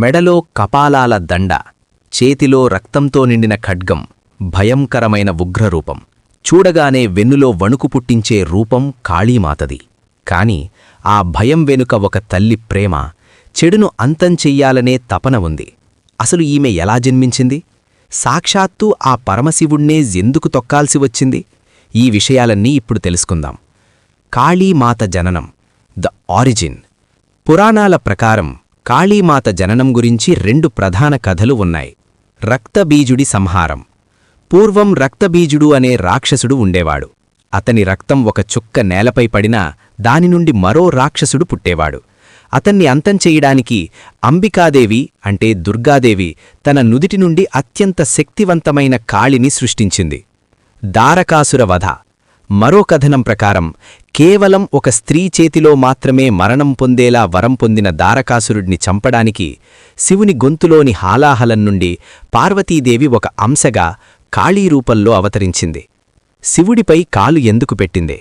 మెడలో కపాలాల దండ చేతిలో రక్తంతో నిండిన ఖడ్గం భయంకరమైన ఉగ్రరూపం. చూడగానే వెన్నులో వణుకు పుట్టించే రూపం కాళీమాతది. కాని ఆ భయం వెనుక ఒక తల్లి ప్రేమ చెడును అంతం చెయ్యాలనే తపన ఉంది. అసలు ఈమె ఎలా జన్మించింది? సాక్షాత్తూ ఆ పరమశివుణ్ణే ఎందుకు తొక్కాల్సి వచ్చింది? ఈ విషయాలన్నీ ఇప్పుడు తెలుసుకుందాం. కాళీమాత జననం ద ఆరిజిన్. పురాణాల ప్రకారం కాళీమాత జననం గురించి రెండు ప్రధాన కథలు ఉన్నాయి. రక్తబీజుడి సంహారం. పూర్వం రక్తబీజుడు అనే రాక్షసుడు ఉండేవాడు. అతని రక్తం ఒక చుక్క నేలపై పడినా దాని నుండి మరో రాక్షసుడు పుట్టేవాడు. అతన్ని అంతంచేయడానికి అంబికాదేవి అంటే దుర్గాదేవి తన నుదిటి నుండి అత్యంత శక్తివంతమైన కాళిని సృష్టించింది. దారకాసుర వధ. మరో కథనం ప్రకారం కేవలం ఒక స్త్రీ చేతిలో మాత్రమే మరణం పొందేలా వరం పొందిన దారకాసురుడిని చంపడానికి శివుని గొంతులోని హాలాహలం నుండి పార్వతీదేవి ఒక అంశగా కాళీ రూపంలో అవతరించింది. శివుడిపై కాలు ఎందుకు పెట్టిందే?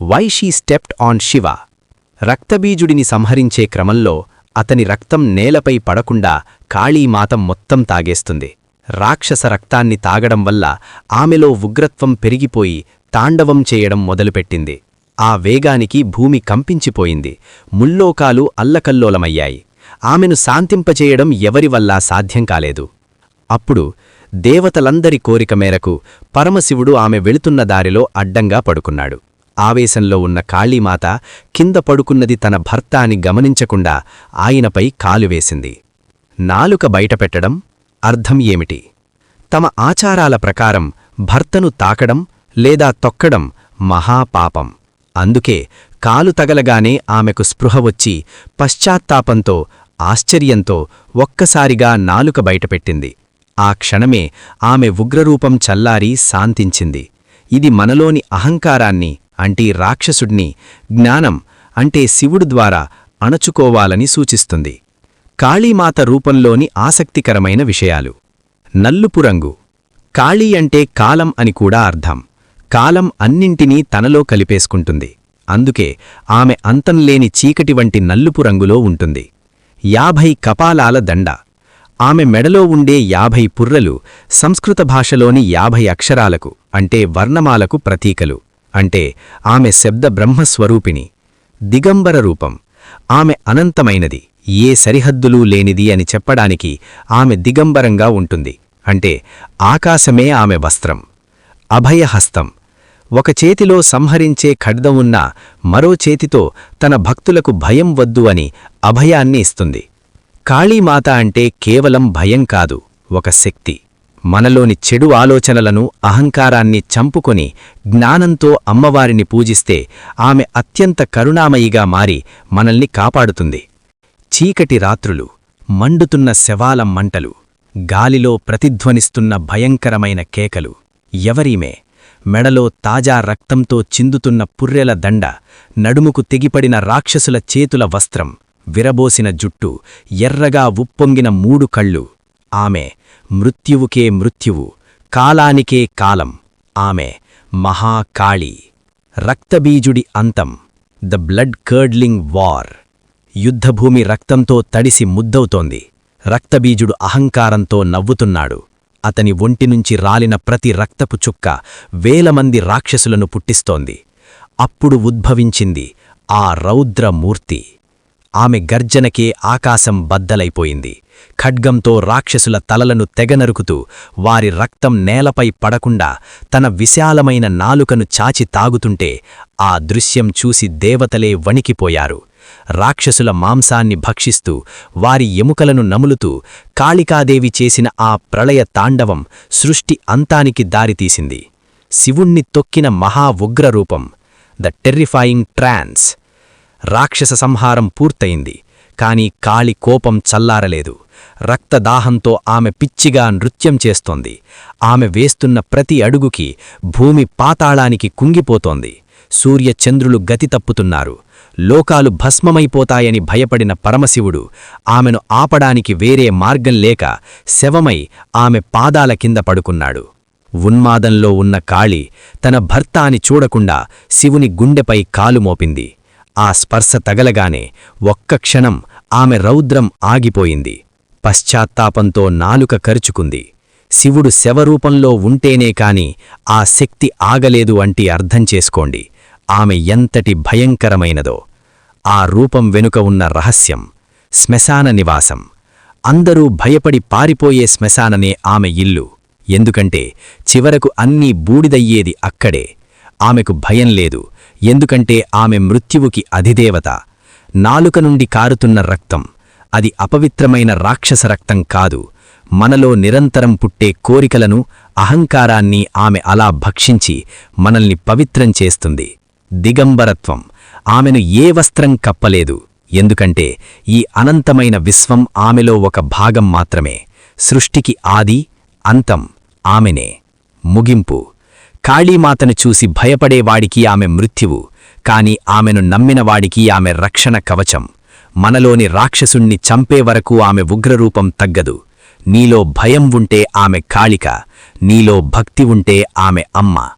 Why she stepped on Shiva? రక్తబీజుడిని సంహరించే క్రమంలో అతని రక్తం నేలపై పడకుండా కాళీమాత మొత్తం తాగేస్తుంది. రాక్షస రక్తాన్ని తాగడం వల్ల ఆమెలో ఉగ్రత్వం పెరిగిపోయి తాండవం చేయడం మొదలుపెట్టింది. ఆ వేగానికి భూమి కంపించిపోయింది. ముల్లోకాలు అల్లకల్లోలమయ్యాయి. ఆమెను శాంతింపచేయడం ఎవరివల్లా సాధ్యం కాలేదు. అప్పుడు దేవతలందరి కోరిక మేరకు పరమశివుడు ఆమె వెళుతున్న దారిలో అడ్డంగా పడుకున్నాడు. ఆవేశంలో ఉన్న కాళీమాత కింద పడుకున్నది తన భర్త అని గమనించకుండా ఆయనపై కాలువేసింది నాలుక బయటపెట్టడం అర్థం ఏమిటి? తమ ఆచారాల ప్రకారం భర్తను తాకడం లేదా తొక్కడం మహాపాపం. అందుకే కాలు తగలగానే ఆమెకు స్పృహ వచ్చి పశ్చాత్తాపంతో ఆశ్చర్యంతో ఒక్కసారిగా నాలుక బయటపెట్టింది. ఆ క్షణమే ఆమె ఉగ్రరూపం చల్లారి శాంతించింది. ఇది మనలోని అహంకారాన్ని అంటే రాక్షసుడిని జ్ఞానం అంటే శివుడు ద్వారా అణచుకోవాలని సూచిస్తుంది. కాళీమాత రూపంలోని ఆసక్తికరమైన విషయాలు. నల్లుపురంగు కాళీ అంటే కాలం అని కూడా అర్థం. కాలం అన్నింటినీ తనలో కలిపేసుకుంటుంది. అందుకే ఆమె అంతంలేని చీకటి వంటి నల్లుపు రంగులో ఉంటుంది. యాభై కపాలాల దండ. ఆమె మెడలో ఉండే యాభై పుర్రలు సంస్కృత భాషలోని యాభై అక్షరాలకు అంటే వర్ణమాలకు ప్రతీకలు. అంటే ఆమె శబ్ద బ్రహ్మస్వరూపిణి. దిగంబర రూపం. ఆమె అనంతమైనది. ఏ సరిహద్దులూ లేనిది అని చెప్పడానికి ఆమె దిగంబరంగా ఉంటుంది. అంటే ఆకాశమే ఆమె వస్త్రం. అభయహస్తం. ఒక చేతిలో సంహరించే ఖడ్దం ఉన్నా మరో చేతితో తన భక్తులకు భయం వద్దు అని అభయాన్ని ఇస్తుంది. కాళీమాత అంటే కేవలం భయం కాదు ఒక శక్తి. మనలోని చెడు ఆలోచనలను అహంకారాన్ని చంపుకొని జ్ఞానంతో అమ్మవారిని పూజిస్తే ఆమె అత్యంత కరుణామయిగా మారి మనల్ని కాపాడుతుంది. చీకటి రాత్రులు మండుతున్న శవాల మంటలు గాలిలో ప్రతిధ్వనిస్తున్న భయంకరమైన కేకలు ఎవరీమే మెడలో తాజా రక్తంతో చిందుతున్న పుర్రెల దండ నడుముకు తెగిపడిన రాక్షసుల చేతుల వస్త్రం విరబోసిన జుట్టు ఎర్రగా ఉప్పొంగిన మూడు కళ్ళు. ఆమె మృత్యువుకే మృత్యువు కాలానికే కాలం. ఆమె మహాకాళి. రక్తబీజుడి అంతం. The blood curdling war. యుద్ధభూమి రక్తంతో తడిసి ముద్దవుతోంది. రక్తబీజుడు అహంకారంతో నవ్వుతున్నాడు. అతని ఒంటినుంచి రాలిన ప్రతి రక్తపు చుక్క వేలమంది రాక్షసులను పుట్టిస్తోంది. అప్పుడు ఉద్భవించింది ఆ రౌద్రమూర్తి. ఆమె గర్జనకే ఆకాశం బద్దలైపోయింది. ఖడ్గంతో రాక్షసుల తలలను తెగనరుకుతూ వారి రక్తం నేలపై పడకుండా తన విశాలమైన నాలుకను చాచి తాగుతుంటే ఆ దృశ్యం చూసి దేవతలే వణికిపోయారు. రాక్షసుల మాంసాన్ని భక్షిస్తూ వారి ఎముకలను నములుతూ కాళికాదేవి చేసిన ఆ ప్రళయ తాండవం సృష్టి అంతానికి దారితీసింది. శివుణ్ణి తొక్కిన మహా ఉగ్రరూపం. The terrifying trance. రాక్షస సంహారం పూర్తయింది. కాని కాళి కోపం చల్లారలేదు. రక్తదాహంతో ఆమె పిచ్చిగా నృత్యం చేస్తోంది. ఆమె వేస్తున్న ప్రతి అడుగుకి భూమి పాతాళానికి కుంగిపోతోంది. సూర్యచంద్రులు గతి తప్పుతున్నారు. లోకాలు భస్మమైపోతాయని భయపడిన పరమశివుడు ఆమెను ఆపడానికి వేరే మార్గం లేక శవమై ఆమె పాదాల కింద పడుకున్నాడు. ఉన్మాదంలో ఉన్న కాళి తన భర్త అని చూడకుండా శివుని గుండెపై కాలు మోపింది. ఆ స్పర్శ తగలగానే ఒక్క క్షణం ఆమె రౌద్రం ఆగిపోయింది. పశ్చాత్తాపంతో నాలుక కరుచుకుంది. శివుడు శవరూపంలో ఉంటేనే కాని ఆ శక్తి ఆగలేదు అంటి అర్థం చేసుకోండి. ఆమె ఎంతటి భయంకరమైనదో. ఆ రూపం వెనుక ఉన్న రహస్యం శ్మశాన నివాసం. అందరూ భయపడి పారిపోయే శ్మశాననే ఆమె ఇల్లు. ఎందుకంటే చివరకు అన్నీ బూడిదయ్యేది అక్కడే. ఆమెకు భయం లేదు. ఎందుకంటే ఆమె మృత్యువుకి అధిదేవత. నాలుక నుండి కారుతున్న రక్తం. అది అపవిత్రమైన రాక్షస రక్తం కాదు. మనలో నిరంతరం పుట్టే కోరికలను అహంకారాన్ని ఆమె అలా భక్షించి మనల్ని పవిత్రం చేస్తుంది. దిగంబరత్వం. ఆమెను ఏ వస్త్రం కప్పలేదు. ఎందుకంటే ఈ అనంతమైన విశ్వం ఆమెలో ఒక భాగం మాత్రమే. సృష్టికి ఆది అంతం ఆమెనే. ముగింపు. కాళీమాతను చూసి భయపడేవాడికి ఆమె మృత్యువు కాని ఆమెను నమ్మినవాడికి ఆమె రక్షణ కవచం. మనలోని రాక్షసుణ్ణి చంపే వరకు ఆమె ఉగ్రరూపం తగ్గదు. నీలో భయం ఉంటే ఆమె కాళిక నీలో భక్తి ఉంటే ఆమె అమ్మ.